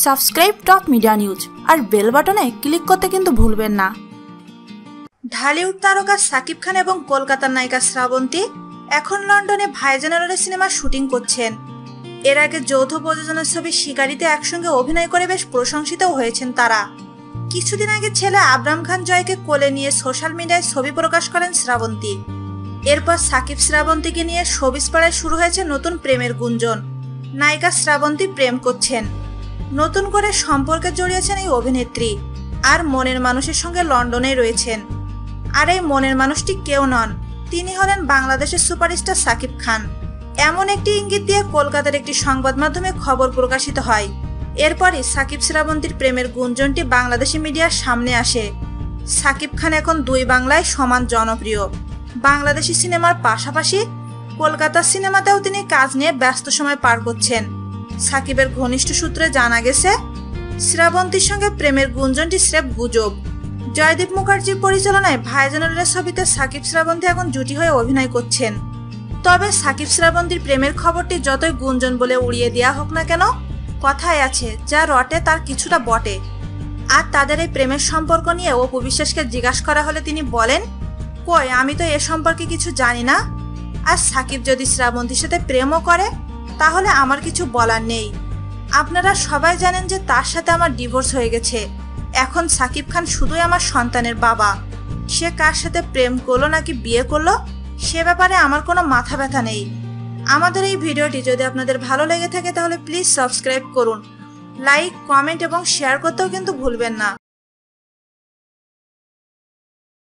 Subscribe top media news আর bell বাটনে click করতে কিন্তু ভুলবেন না। ঢালিউড তারকা সাকিব খান এবং কলকাতার নায়িকা শ্রাবন্তী এখন লন্ডনে ভাইজানারের সিনেমা শুটিং করছেন। এর আগে যৌথ প্রযোজনার ছবি শিকারিতে একসঙ্গে অভিনয় করে বেশ প্রশংসিত হয়েছেন তারা। কিছুদিন আগে ছেলে আবরাম খান জয়কে কোলে নিয়ে সোশ্যাল মিডিয়ায় ছবি প্রকাশ করেন শ্রাবন্তী। এরপর সাকিব শ্রাবন্তীকে নিয়ে শোবিস পাড়ায় শুরু হয়েছে নতুন প্রেমের গুঞ্জন। নায়িকা শ্রাবন্তী প্রেম করছেন। নতুন করে সম্পর্কে জড়িয়েছেন এই অভিনেত্রী। আর মনের মানুষের সঙ্গে লন্ডনে রয়েছেন। আর এই মনের মানুষটি কেউ নন, তিনি হলেন বাংলাদেশের সুপারস্টার সাকিব খান। এমন একটি ইঙ্গিত দিয়ে কলকাতার একটি সংবাদ মাধ্যমে খবর প্রকাশিত হয়। এরপরই সাকিব শ্রাবন্তীর প্রেমের গুঞ্জনটি বাংলাদেশি মিডিয়ার সামনে আসে। সাকিব খান এখন দুই বাংলায় সমান জনপ্রিয়। বাংলাদেশি সিনেমার পাশাপাশি কলকাতার সিনেমাতেও তিনি কাজ নিয়ে ব্যস্ত সময় পার করছেন। সাকিবের ঘনিষ্ঠ সূত্রে জানা গেছে, শ্রাবন্তীর সঙ্গে প্রেমের গুঞ্জনটি স্রেফ গুজব। জয়দীপ মুখার্জির পরিচালনায় ভাইজানুরের ছবিতে সাকিব শ্রাবন্তী এখন জুটি হয়ে অভিনয় করছেন। তবে সাকিব শ্রাবন্তীর প্রেমের খবরটি যতই গুঞ্জন বলে উড়িয়ে দেওয়া হোক না কেন, কথায় আছে, যা রটে তার কিছুটা বটে। আর তাদের এই প্রেমের সম্পর্ক নিয়ে অপু বিশ্বাসকে জিজ্ঞাসা করা হলে তিনি বলেন, কই, আমি তো এ সম্পর্কে কিছু জানি না। আর সাকিব যদি শ্রাবন্তীর সাথে প্রেমও করে তাহলে আমার কিছু বলার নেই। আপনারা সবাই জানেন যে তার সাথে আমার ডিভোর্স হয়ে গেছে। এখন সাকিব খান শুধুই আমার সন্তানের বাবা। সে কার সাথে প্রেম করল নাকি বিয়ে করল, সে ব্যাপারে আমার কোনো মাথা ব্যথা নেই। আমাদের এই ভিডিওটি যদি আপনাদের ভালো লেগে থাকে তাহলে প্লিজ সাবস্ক্রাইব করুন। লাইক, কমেন্ট এবং শেয়ার করতেও কিন্তু ভুলবেন না।